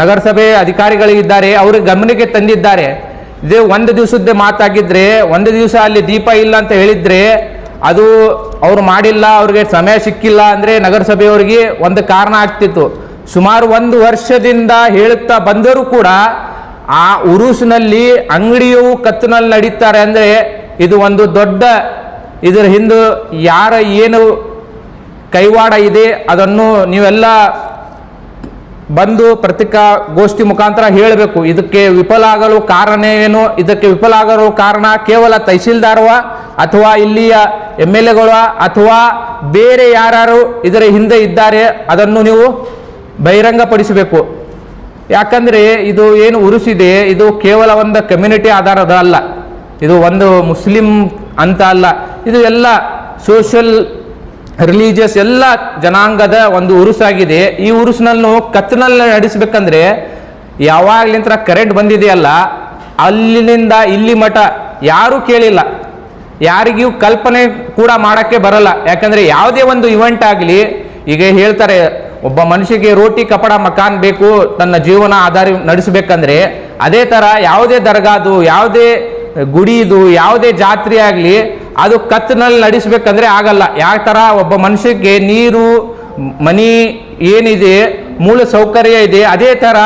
ನಗರಸಭೆ ಅಧಿಕಾರಿಗಳಿದ್ದಾರೆ ಅವ್ರಿಗೆ ಗಮನಕ್ಕೆ ತಂದಿದ್ದಾರೆ. ಇದೇ ಒಂದು ದಿವಸದ ಮಾತಾಗಿದ್ರೆ, ಒಂದು ದಿವಸ ಅಲ್ಲಿ ದೀಪ ಇಲ್ಲ ಅಂತ ಹೇಳಿದರೆ, ಅದು ಅವರು ಮಾಡಿಲ್ಲ, ಅವ್ರಿಗೆ ಸಮಯ ಸಿಕ್ಕಿಲ್ಲ ಅಂದರೆ ನಗರಸಭೆಯವರಿಗೆ ಒಂದು ಕಾರಣ ಆಗ್ತಿತ್ತು. ಸುಮಾರು ಒಂದು ವರ್ಷದಿಂದ ಹೇಳುತ್ತಾ ಬಂದರೂ ಕೂಡ ಆ ಉರುಸಿನಲ್ಲಿ ಅಂಗಡಿಯು ಕತ್ತಿನಲ್ಲಿ ನಡೀತಾರೆ ಅಂದರೆ ಇದು ಒಂದು ದೊಡ್ಡ ಇದರ ಹಿಂದೆ ಯಾರ ಏನು ಕೈವಾಡ ಇದೆ ಅದನ್ನು ನೀವೆಲ್ಲ ಬಂದು ಪತ್ರಿಕಾಗೋಷ್ಠಿ ಮುಖಾಂತರ ಹೇಳಬೇಕು. ಇದಕ್ಕೆ ವಿಫಲ ಆಗಲು ಕಾರಣ ಏನು? ಇದಕ್ಕೆ ವಿಫಲ ಆಗಲು ಕಾರಣ ಕೇವಲ ತಹಸೀಲ್ದಾರವ ಅಥವಾ ಇಲ್ಲಿಯ ಎಂ ಎಲ್ ಎಗಳ ಅಥವಾ ಬೇರೆ ಯಾರು ಇದರ ಹಿಂದೆ ಇದ್ದಾರೆ. ಅದನ್ನು ನೀವು ಬಹಿರಂಗಪಡಿಸಬೇಕು. ಯಾಕಂದರೆ ಇದು ಏನು ಉರುಸಿದೆ, ಇದು ಕೇವಲ ಒಂದು ಕಮ್ಯುನಿಟಿ ಆಧಾರದ ಅಲ್ಲ. ಇದು ಒಂದು ಮುಸ್ಲಿಂ ಅಂತ ಅಲ್ಲ. ಇದು ಎಲ್ಲ ಸೋಷಿಯಲ್ ರಿಲೀಜಿಯಸ್ ಎಲ್ಲ ಜನಾಂಗದ ಒಂದು ಉರುಸಾಗಿದೆ. ಈ ಉರುಸಿನಲ್ಲೂ ಕತ್ತಲಲ್ಲಿ ನಡೆಸಬೇಕಂದ್ರೆ ಯಾವಾಗ್ಲಿಂತ ಕರೆಂಟ್ ಬಂದಿದೆಯಲ್ಲ, ಅಲ್ಲಿನಿಂದ ಇಲ್ಲಿ ಮಠ ಯಾರೂ ಕೇಳಿಲ್ಲ. ಯಾರಿಗೂ ಕಲ್ಪನೆ ಕೂಡ ಮಾಡೋಕ್ಕೆ ಬರಲ್ಲ. ಯಾಕಂದರೆ ಯಾವುದೇ ಒಂದು ಇವೆಂಟ್ ಆಗಲಿ, ಈಗ ಹೇಳ್ತಾರೆ ಒಬ್ಬ ಮನುಷ್ಯಗೆ ರೋಟಿ, ಕಪಡ, ಮಕಾನ್ ಬೇಕು, ತನ್ನ ಜೀವನ ಆಧಾರ ನಡೆಸಬೇಕಂದ್ರೆ ಅದೇ ತರ ಯಾವುದೇ ದರ್ಗಾದು, ಯಾವುದೇ ಗುಡಿದು, ಯಾವುದೇ ಜಾತ್ರೆ ಆಗಲಿ ಅದು ಕತ್ತಿನಲ್ಲಿ ನಡೆಸಬೇಕಂದ್ರೆ ಆಗಲ್ಲ. ಯಾವ ಥರ ಒಬ್ಬ ಮನುಷ್ಯಕ್ಕೆ ನೀರು, ಮನಿ ಏನಿದೆ, ಮೂಲ ಸೌಕರ್ಯ ಇದೆ, ಅದೇ ಥರ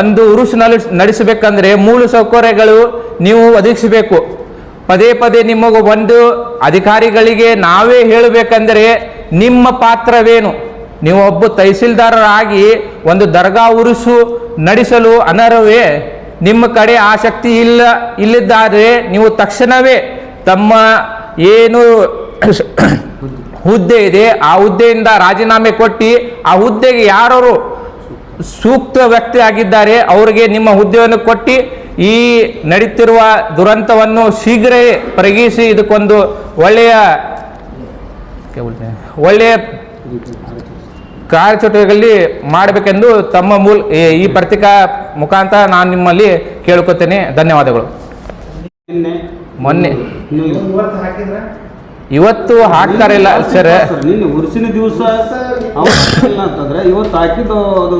ಒಂದು ಉರುಸಿನಲ್ಲಿ ನಡೆಸಬೇಕಂದ್ರೆ ಮೂಲ ಸೌಕರ್ಯಗಳು ನೀವು ಒದಗಿಸಬೇಕು. ಪದೇ ಪದೇ ನಿಮಗೆ ಒಂದು ಅಧಿಕಾರಿಗಳಿಗೆ ನಾವೇ ಹೇಳಬೇಕಂದ್ರೆ ನಿಮ್ಮ ಪಾತ್ರವೇನು? ನೀವು ಒಬ್ಬ ತಹಸೀಲ್ದಾರರಾಗಿ ಒಂದು ದರ್ಗಾ ಉರುಸು ನಡೆಸಲು ಅನರ್ಹವೇ? ನಿಮ್ಮ ಕಡೆ ಆಸಕ್ತಿ ಇಲ್ಲ ಇಲ್ಲಿದ್ದಾರೆ ನೀವು ತಕ್ಷಣವೇ ತಮ್ಮ ಏನು *coughs* ಹುದ್ದೆ ಇದೆ, ಆ ಹುದ್ದೆಯಿಂದ ರಾಜೀನಾಮೆ ಕೊಟ್ಟು ಆ ಹುದ್ದೆಗೆ ಯಾರು ಸೂಕ್ತ ವ್ಯಕ್ತಿ ಆಗಿದ್ದಾರೆ, ಅವರಿಗೆ ನಿಮ್ಮ ಹುದ್ದೆಯನ್ನು ಕೊಟ್ಟು ಈ ನಡೀತಿರುವ ದುರಂತವನ್ನು ಶೀಘ್ರ ಪರಿಗಣಿಸಿ ಇದಕ್ಕೊಂದು ಒಳ್ಳೆಯ ಒಳ್ಳೆಯ ಕಾರ್ಯಚಟುವಟಿಕೆಯಲ್ಲಿ ಮಾಡಬೇಕೆಂದು ತಮ್ಮ ಮೂಲ ಈ- ಈ ಪತ್ರಿಕಾ ಮುಖಾಂತರ ನಾನು ನಿಮ್ಮಲ್ಲಿ ಕೇಳ್ಕೊತೇನೆ. ಧನ್ಯವಾದಗಳು. ನಿನ್ನೆ ಮೊನ್ನೆ. ಇವತ್ತು ಹಾಕಿದ್ರೆ? ಇವತ್ತು ಹಾಕ್ತಾರೆ ಇಲ್ಲ ಸರ್. ನಿನ್ನೆ ಉರ್ಸಿನ ದಿವಸ ಇಲ್ಲ ಅಂತಂದ್ರೆ ಇವತ್ತು ಹಾಕಿದ್ದು ಅದು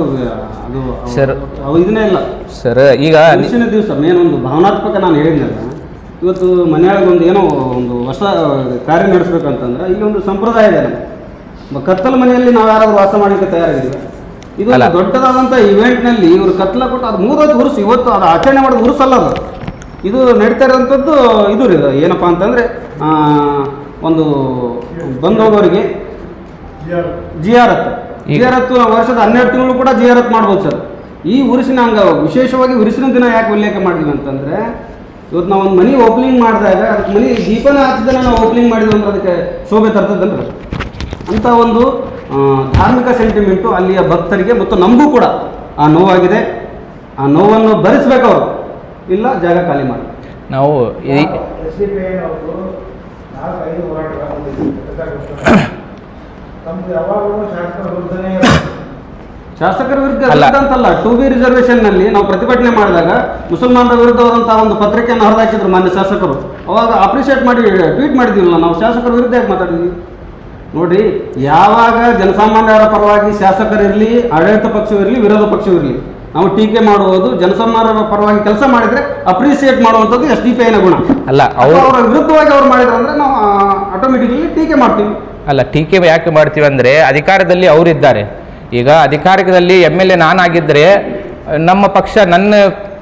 ಅದು ಸರ್. ಅವು ಇದನ್ನೇ ಇಲ್ಲ ಸರ್ ಈಗ ಉರ್ಸಿನ ದಿವಸ ಮೇನ್ ಒಂದು ಭಾವನಾತ್ಮಕ ನಾನು ಹೇಳಿದ್ನಲ್ಲ. ಇವತ್ತು ಮನೆಯೊಳಗೆ ಒಂದು ಏನೋ ಒಂದು ಹೊಸ ಕಾರ್ಯ ನಡೆಸ್ಬೇಕಂತಂದ್ರೆ ಇಲ್ಲಿ ಒಂದು ಸಂಪ್ರದಾಯ ಇದೆ ಕತ್ತಲ ಮನೆಯಲ್ಲಿ ನಾವು ಯಾರಾದರೂ ವಾಸ ಮಾಡಲಿಕ್ಕೆ ತಯಾರಾಗಿದ್ದೀವಿ ಇದು. ದೊಡ್ಡದಾದಂಥ ಇವೆಂಟ್ನಲ್ಲಿ ಇವರು ಕತ್ತಲ ಕೊಟ್ಟು ಅದು ಮೂರೊತ್ತು ಹುರುಸು ಇವತ್ತು ಅದು ಆಚರಣೆ ಮಾಡೋದು ಹುರುಸಲ್ಲ ಅದು. ಇದು ನಡೀತಾ ಇರೋಂಥದ್ದು ಇದು ರೀ ಏನಪ್ಪ ಅಂತಂದರೆ ಒಂದು ಬಂದು ಹೋಗೋರಿಗೆ ಜಿಯಾರತ್ ನಾವು ವರ್ಷದ ಹನ್ನೆರಡು ತಿಂಗಳು ಕೂಡ ಜಿಯಾರತ್ ಮಾಡ್ಬೋದು ಸರ್. ಈ ಉರುಸಿನ ಅಂಗ ವಿಶೇಷವಾಗಿ ಉರುಸಿನ ದಿನ ಯಾಕೆ ಉಲ್ಲೇಖ ಮಾಡಿದ್ವಿ ಅಂತಂದ್ರೆ ಇವತ್ತು ನಾವು ಒಂದು ಮನಿ ಓಪನಿಂಗ್ ಮಾಡಿದಾಗ ಅದಕ್ಕೆ ಮನಿ ದೀಪನ ಹಚ್ಚಿದ್ರೆ ನಾವು ಓಪನಿಂಗ್ ಮಾಡಿದ್ವಿ ಅಂದ್ರೆ ಅದಕ್ಕೆ ಶೋಭೆ ತರ್ತದಲ್ರಿ? ಅಂತ ಒಂದು ಧಾರ್ಮಿಕ ಸೆಂಟಿಮೆಂಟು ಅಲ್ಲಿಯ ಭಕ್ತರಿಗೆ ಮತ್ತು ನಮಗೂ ಕೂಡ ಆ ನೋವಾಗಿದೆ. ಆ ನೋವನ್ನು ಭರಿಸ್ಬೇಕು ಅವರು. ಇಲ್ಲ ಜಾಗ ಖಾಲಿ ಮಾಡಿ. ನಾವು ಶಾಸಕರ ವಿರುದ್ಧ ಅಂತಲ್ಲ ಟು ಬಿ ರಿಸರ್ವೇಷನ್ನಲ್ಲಿ ನಾವು ಪ್ರತಿಭಟನೆ ಮಾಡಿದಾಗ ಮುಸಲ್ಮಾನರ ವಿರುದ್ಧವಾದಂತಹ ಒಂದು ಪತ್ರಿಕೆಯನ್ನು ಹೊರದಾಕಿದ್ರು ಮಾನ್ಯ ಶಾಸಕರು. ಅವಾಗ ಅಪ್ರಿಷಿಯೇಟ್ ಮಾಡಿ ಟ್ವೀಟ್ ಮಾಡಿದ್ವಿಲ್ಲ ನಾವು ಶಾಸಕರ ವಿರುದ್ಧ ಯಾಕೆ ಮಾತಾಡಿದ್ವಿ? ನೋಡಿ ಯಾವಾಗ ಜನಸಾಮಾನ್ಯರ ಪರವಾಗಿ ಶಾಸಕರಿರಲಿ ಆಡಳಿತ ಪಕ್ಷವಿರಲಿ ವಿರೋಧ ಪಕ್ಷವಿರಲಿ ನಾವು ಟೀಕೆ ಮಾಡುವುದು ಜನಸಾಮಾನ್ಯರ ಪರವಾಗಿ ಕೆಲಸ ಮಾಡಿದ್ರೆ ಅಪ್ರಿಸಿಯೇಟ್ ಮಾಡುವಂಥದ್ದು ಎಸ್ ಡಿ ಪಿ ಐನ ಗುಣ. ಅಲ್ಲ ಅವರ ವಿರುದ್ಧವಾಗಿ ಅವ್ರು ಮಾಡಿದ್ರೆ ಅಂದ್ರೆ ನಾವು ಆಟೋಮೆಟಿಕ್ಲಿ ಟೀಕೆ ಮಾಡ್ತೀವಿ. ಅಲ್ಲ ಟೀಕೆ ಯಾಕೆ ಮಾಡ್ತೀವಿ ಅಂದರೆ ಅಧಿಕಾರದಲ್ಲಿ ಅವರಿದ್ದಾರೆ. ಈಗ ಅಧಿಕಾರದಲ್ಲಿ ಎಂ ಎಲ್ ಎ ನಾನಾಗಿದ್ದರೆ ನಮ್ಮ ಪಕ್ಷ ನನ್ನ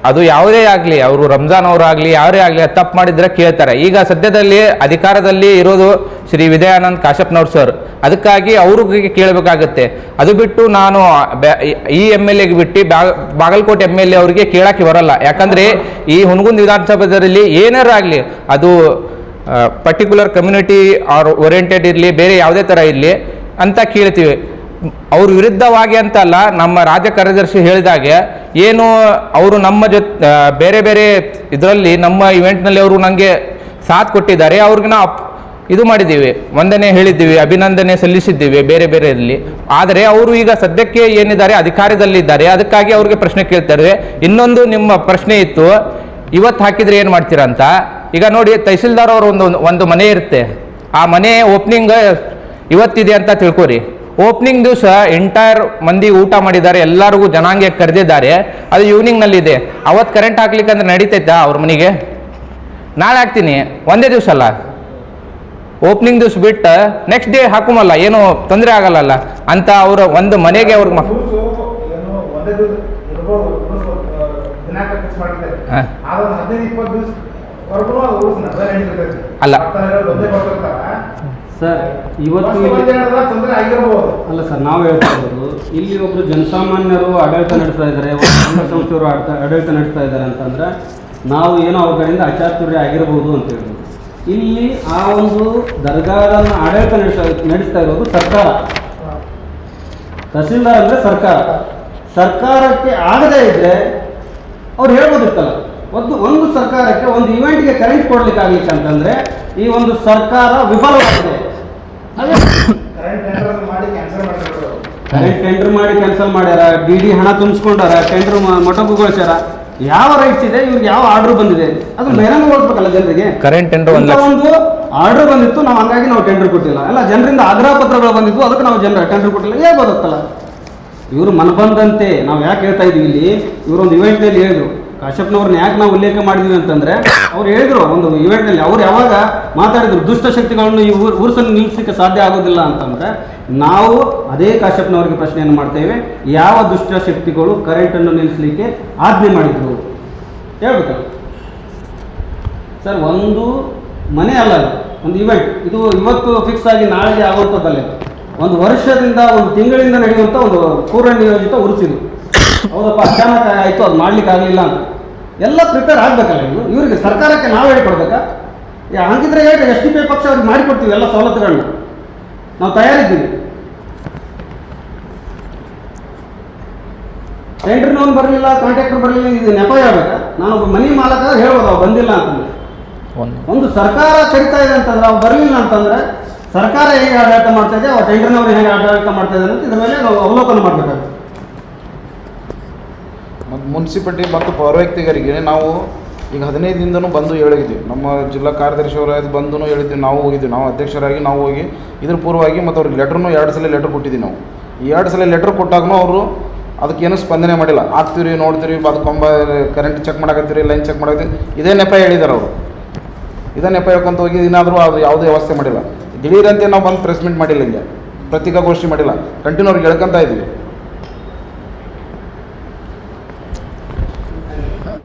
ಅದು ಯಾವುದೇ ಆಗಲಿ, ಅವರು ರಂಜಾನ್ ಅವರಾಗಲಿ, ಯಾರೇ ಆಗಲಿ ತಪ್ಪು ಮಾಡಿದ್ರೆ ಕೇಳ್ತಾರೆ. ಈಗ ಸದ್ಯದಲ್ಲಿ ಅಧಿಕಾರದಲ್ಲಿ ಇರೋದು ಶ್ರೀ ವಿದಯಾನಂದ್ ಕಾಶಪ್ಪನವ್ರು ಸರ್. ಅದಕ್ಕಾಗಿ ಅವ್ರಿಗೆ ಕೇಳಬೇಕಾಗುತ್ತೆ. ಅದು ಬಿಟ್ಟು ನಾನು ಈ ಎಂ ಎಲ್ ಎಗೆ ಬಿಟ್ಟು ಬಾಗಲಕೋಟೆ ಎಂ ಎಲ್ ಎ ಅವರಿಗೆ ಕೇಳಕ್ಕೆ ಬರಲ್ಲ. ಯಾಕಂದರೆ ಈ ಹುನಗುಂದ್ ವಿಧಾನಸಭೆಯಲ್ಲಿ ಏನಾರು ಆಗಲಿ, ಅದು ಪರ್ಟಿಕ್ಯುಲರ್ ಕಮ್ಯುನಿಟಿ ಆರ್ ಓರಿಯೆಂಟೆಡ್ ಇರಲಿ, ಬೇರೆ ಯಾವುದೇ ಥರ ಇರಲಿ ಅಂತ ಕೇಳ್ತೀವಿ. ಅವ್ರ ವಿರುದ್ಧವಾಗಿ ಅಂತಲ್ಲ ನಮ್ಮ ರಾಜ್ಯ ಕಾರ್ಯದರ್ಶಿ ಹೇಳಿದಾಗೆ ಏನು ಅವರು ನಮ್ಮ ಜೊತೆ ಬೇರೆ ಬೇರೆ ಇದರಲ್ಲಿ ನಮ್ಮ ಇವೆಂಟ್ನಲ್ಲಿ ಅವರು ನನಗೆ ಸಾಥ್ ಕೊಟ್ಟಿದ್ದಾರೆ. ಅವ್ರಿಗೆ ನಾವು ಇದು ಮಾಡಿದ್ದೀವಿ. ವಂದನೆ ಹೇಳಿದ್ದೀವಿ, ಅಭಿನಂದನೆ ಸಲ್ಲಿಸಿದ್ದೀವಿ ಬೇರೆ ಬೇರೆ ಇರಲಿ ಆದರೆ ಅವರು ಈಗ ಸದ್ಯಕ್ಕೆ ಏನಿದ್ದಾರೆ, ಅಧಿಕಾರದಲ್ಲಿದ್ದಾರೆ. ಅದಕ್ಕಾಗಿ ಅವ್ರಿಗೆ ಪ್ರಶ್ನೆ ಕೇಳ್ತಾರೆ. ಇನ್ನೊಂದು ನಿಮ್ಮ ಪ್ರಶ್ನೆ ಇತ್ತು, ಇವತ್ತು ಹಾಕಿದರೆ ಏನು ಮಾಡ್ತೀರಾ ಅಂತ. ಈಗ ನೋಡಿ, ತಹಸೀಲ್ದಾರ್ ಅವರು ಒಂದು ಒಂದು ಮನೆ ಇರುತ್ತೆ. ಆ ಮನೆ ಓಪನಿಂಗ್ ಇವತ್ತಿದೆ ಅಂತ ತಿಳ್ಕೊರಿ. ಓಪನಿಂಗ್ ದಿವಸ ಎಂಟೈರ್ ಮಂದಿ ಊಟ ಮಾಡಿದ್ದಾರೆ ಎಲ್ಲರಿಗೂ ಜನಾಂಗ ಕರೆದಿದ್ದಾರೆ. ಅದು ಈವ್ನಿಂಗ್ನಲ್ಲಿದೆ ಅವತ್ತು ಕರೆಂಟ್ ಹಾಕ್ಲಿಕ್ಕೆ ಅಂದ್ರೆ ನಡೀತೈತಾ ಅವ್ರ ಮನೆಗೆ? ನಾಳೆ ಹಾಕ್ತೀನಿ. ಒಂದೇ ದಿವಸ ಅಲ್ಲ. ಓಪನಿಂಗ್ ದಿವಸ ಬಿಟ್ಟು ನೆಕ್ಸ್ಟ್ ಡೇ ಹಾಕುಮಲ್ಲ ಏನು ತೊಂದರೆ ಆಗಲ್ಲಲ್ಲ. ಅಂತ ಅವರು ಒಂದು ಮನೆಗೆ ಅವ್ರಿಗೆ ಮ- ಅಲ್ಲ. ಬರ್ತಾ ಇರೋದು ಒಂದೇ ಬರ್ತಿರ್ತಾರ ಸರ್ ಇವತ್ತು ತೊಂದರೆ ಆಗಿರ್ಬೋದು. ಅಲ್ಲ ಸರ್ ನಾವು ಹೇಳ್ತಾ ಇರೋದು ಇಲ್ಲಿ ಒಬ್ರು ಜನಸಾಮಾನ್ಯರು ಆಡಳಿತ ನಡೆಸ್ತಾ ಇದ್ದಾರೆ ಸಂಘ ಸಂಸ್ಥೆಯವರು ಆಡ್ತಾ ಆಡಳಿತ ನಡೆಸ್ತಾ ಇದ್ದಾರೆ ಅಂತಂದ್ರೆ ನಾವು ಏನೋ ಅವ್ರ ಕಡೆಯಿಂದ ಅಚಾತುರ್ಯ ಆಗಿರ್ಬೋದು ಅಂತ ಹೇಳ್ಬೋದು. ಇಲ್ಲಿ ಆ ಒಂದು ದರ್ಗಾದನ್ನು ಆಡಳಿತ ನಡೆಸ್ತಾ ನಡೆಸ್ತಾ ಇರೋದು ಸರ್ಕಾರ. ತಹಸೀಲ್ದಾರ್ ಅಂದರೆ ಸರ್ಕಾರ. ಸರ್ಕಾರಕ್ಕೆ ಆಗದೇ ಇದ್ರೆ ಅವ್ರು ಹೇಳ್ಬೋದಿತ್ತಲ್ಲ ಒಂದು ಒಂದು ಸರ್ಕಾರಕ್ಕೆ ಒಂದು ಇವೆಂಟ್ಗೆ ಕರೆಂಟ್ ಕೊಡ್ಲಿಕ್ಕೆ ಆಗ್ಲಿಕ್ಕೆ ಅಂತಂದ್ರೆ ಈ ಒಂದು ಸರ್ಕಾರ ವಿಫಲವಾಗಿದೆ. ಟೆಂಡರ್ ಮಾಡಿ ಕ್ಯಾನ್ಸಲ್ ಮಾಡಿರ್ತಾರೆ ಕರೆಂಟ್ ಟೆಂಡರ್ ಮಾಡಿ ಕ್ಯಾನ್ಸಲ್ ಮಾಡ್ಯಾರ ಡಿ ಡಿ ಹಣ ತುಂಬಿಸ್ಕೊಂಡಾರ ಟೆಂಡರ್ ಮೊಟಕುಗೊಳಿಸ್ಯಾರ ಯಾವ ರೈಟ್ಸ್ ಇದೆ ಇವ್ರಿಗೆ ಯಾವ ಆರ್ಡರ್ ಬಂದಿದೆ? ಅದು ಬಹಿರಂಗಗೊಳಿಸ್ಬೇಕಲ್ಲ ಜನರಿಗೆ? ಕರೆಂಟ್ ಟೆಂಡರ್ ಒಂದು ಒಂದು ಆರ್ಡರ್ ಬಂದಿತ್ತು ನಾವು ಹಂಗಾಗಿ ನಾವು ಟೆಂಡರ್ ಕೊಟ್ಟಿಲ್ಲ. ಎಲ್ಲ ಜನರಿಂದ ಆಗ್ರಹ ಪತ್ರಗಳು ಬಂದಿತ್ತು ಅದಕ್ಕೆ ನಾವು ಜನರ ಟೆಂಡರ್ ಕೊಟ್ಟಿಲ್ಲ. ಹೇಳ್ಬೋದತ್ತಲ್ಲ ಇವರು ಮನಬಂದಂತೆ ನಾವು ಯಾಕೆ ಹೇಳ್ತಾ ಇದೀವಿ ಇಲ್ಲಿ? ಇವರೊಂದು ಇವೆಂಟ್ನಲ್ಲಿ ಹೇಳಿದ್ರು. ಕಾಶ್ಯಪ್ನವ್ರನ್ನ ಯಾಕೆ ನಾವು ಉಲ್ಲೇಖ ಮಾಡಿದ್ವಿ ಅಂತಂದ್ರೆ, ಅವ್ರು ಹೇಳಿದ್ರು ಒಂದು ಇವೆಂಟ್ನಲ್ಲಿ ಅವ್ರು ಯಾವಾಗ ಮಾತಾಡಿದ್ರು, ದುಷ್ಟ ಶಕ್ತಿಗಳನ್ನು ಈ ಊರ್, ಊರ್ಸನ್ನು ನಿಲ್ಲಿಸಲಿಕ್ಕೆ ಸಾಧ್ಯ ಆಗೋದಿಲ್ಲ ಅಂತಂದ್ರೆ, ನಾವು ಅದೇ ಕಾಶ್ಯಪ್ನವ್ರಿಗೆ ಪ್ರಶ್ನೆಯನ್ನು ಮಾಡ್ತೇವೆ, ಯಾವ ದುಷ್ಟ ಶಕ್ತಿಗಳು ಕರೆಂಟನ್ನು ನಿಲ್ಲಿಸಲಿಕ್ಕೆ ಆಜ್ಞೆ ಮಾಡಿದ್ರು? ಹೇಳ್ಬೇಕು ಸರ್, ಒಂದು ಮನೆ ಅಲ್ಲ ಒಂದು ಇವೆಂಟ್ ಇದು ಇವತ್ತು ಫಿಕ್ಸ್ ಆಗಿ ನಾಳೆಗೆ ಆಗುವಂಥದ್ದಲ್ಲ ಒಂದು ವರ್ಷದಿಂದ ಒಂದು ತಿಂಗಳಿಂದ ನಡೆಯುವಂಥ ಒಂದು ಪೂರ್ವ ನಿಯೋಜಿತ ಉರುಸಿದು ಹೌದಪ್ಪ ಅಚಾನಕ್ ಆಯಿತು ಅದು ಮಾಡ್ಲಿಕ್ಕೆ ಆಗಲಿಲ್ಲ ಅಂತ. ಎಲ್ಲ ಪ್ರಿಪೇರ್ ಆಗಬೇಕಲ್ಲ ಇವರು? ಇವರಿಗೆ ಸರ್ಕಾರಕ್ಕೆ ನಾವು ಹೇಳಿಕೊಡ್ಬೇಕಾ? ಯಾ- ಹಂಗಿದ್ರೆ ಹೇಳಿ ಎಸ್ ಡಿ ಪಿ ಪಕ್ಷ ಅವ್ರಿಗೆ ಮಾಡಿಕೊಡ್ತೀವಿ ಎಲ್ಲ ಸವಲತ್ತುಗಳನ್ನ. ನಾವು ತಯಾರಿದ್ದೀವಿ. ಟೆಂಡರ್ ಲೋನ್ ಬರಲಿಲ್ಲ ಕಾಂಟ್ರಾಕ್ಟರ್ ಬರಲಿಲ್ಲ ಇದು ನೆಪ ಹೇಳ್ಬೇಕಾ? ಒಬ್ಬ ಮನೆ ಮಾಲಕ ಹೇಳ್ಬೋದು ಅವ್ರು ಬಂದಿಲ್ಲ ಅಂತಂದ್ರೆ. ಒಂದು. ಒಂದು ಸರ್ಕಾರ ಕರಿತಾ ಇದೆ ಅಂತಂದ್ರೆ ಅವ್ರು ಬರಲಿಲ್ಲ ಅಂತಂದ್ರೆ ಸರ್ಕಾರ ಹೇಗೆ ಆಡಳಿತ ಮಾಡ್ತಾ ಇದೆ ಆ ಟೆಂಡರ್ನವ್ರು ಹೇಗೆ ಆಡಳಿತ ಮಾಡ್ತಾ ಇದ್ದಾರೆ ಅಂತ ಇದ್ರ ಮೇಲೆ ಅವಲೋಕನ ಮಾಡಬೇಕಾಗುತ್ತೆ. ಮತ್ತು ಮುನ್ಸಿಪಾಲ್ಟಿ ಮತ್ತು ಪೌರವ್ಯಕ್ತಿಗರಿಗೆ ನಾವು ಈಗ ಹದಿನೈದು ದಿನದೂ ಬಂದು ಹೇಳಿದ್ವಿ. ನಮ್ಮ ಜಿಲ್ಲಾ ಕಾರ್ಯದರ್ಶಿ ಅವರು ಬಂದು ಹೇಳಿದ್ವಿ, ನಾವು ಹೋಗಿದ್ವಿ. ನಾವು ಅಧ್ಯಕ್ಷರಾಗಿ ನಾವು ಹೋಗಿ ಇದ್ರ ಪೂರ್ವವಾಗಿ ಮತ್ತು ಅವ್ರಿಗೆ ಲೆಟ್ರನ್ನು ಎರಡು ಸಲ ಲೆಟ್ರ್ ಕೊಟ್ಟಿದ್ದೀವಿ ನಾವು. ಈ ಎರಡು ಸಲ ಲೆಟ್ರ್ ಕೊಟ್ಟಾಗೂ ಅವರು ಅದಕ್ಕೇನು ಸ್ಪಂದನೆ ಮಾಡಿಲ್ಲ. ಹಾಕ್ತೀರಿ ನೋಡ್ತೀವಿ ಅದು ಕೊಂಬ ಕರೆಂಟ್ ಚೆಕ್ ಮಾಡಕತ್ತೀರಿ ಲೈನ್ ಚೆಕ್ ಮಾಡಕತ್ತೀರಿ ಇದೇ ನೆಪ ಹೇಳಿದ್ದಾರೆ ಅವರು. ಇದೇ ನೆಪ ಹೇಳ್ಕೊಂತ ಹೋಗಿ ಏನಾದರೂ ಅದು ಯಾವುದೇ ವ್ಯವಸ್ಥೆ ಮಾಡಿಲ್ಲ. ದಿಢೀರಂತೆ ನಾವು ಬಂದು ಪ್ರೆಸ್ ಮೀಟ್ ಮಾಡಿಲ್ಲ ಹಿಂಗೆ. ಪತ್ರಿಕಾಗೋಷ್ಠಿ ಮಾಡಿಲ್ಲ. ಕಂಟಿನ್ಯೂ ಅವ್ರಿಗೆ ಹೇಳ್ಕೊಂತ ಇದ್ವಿ.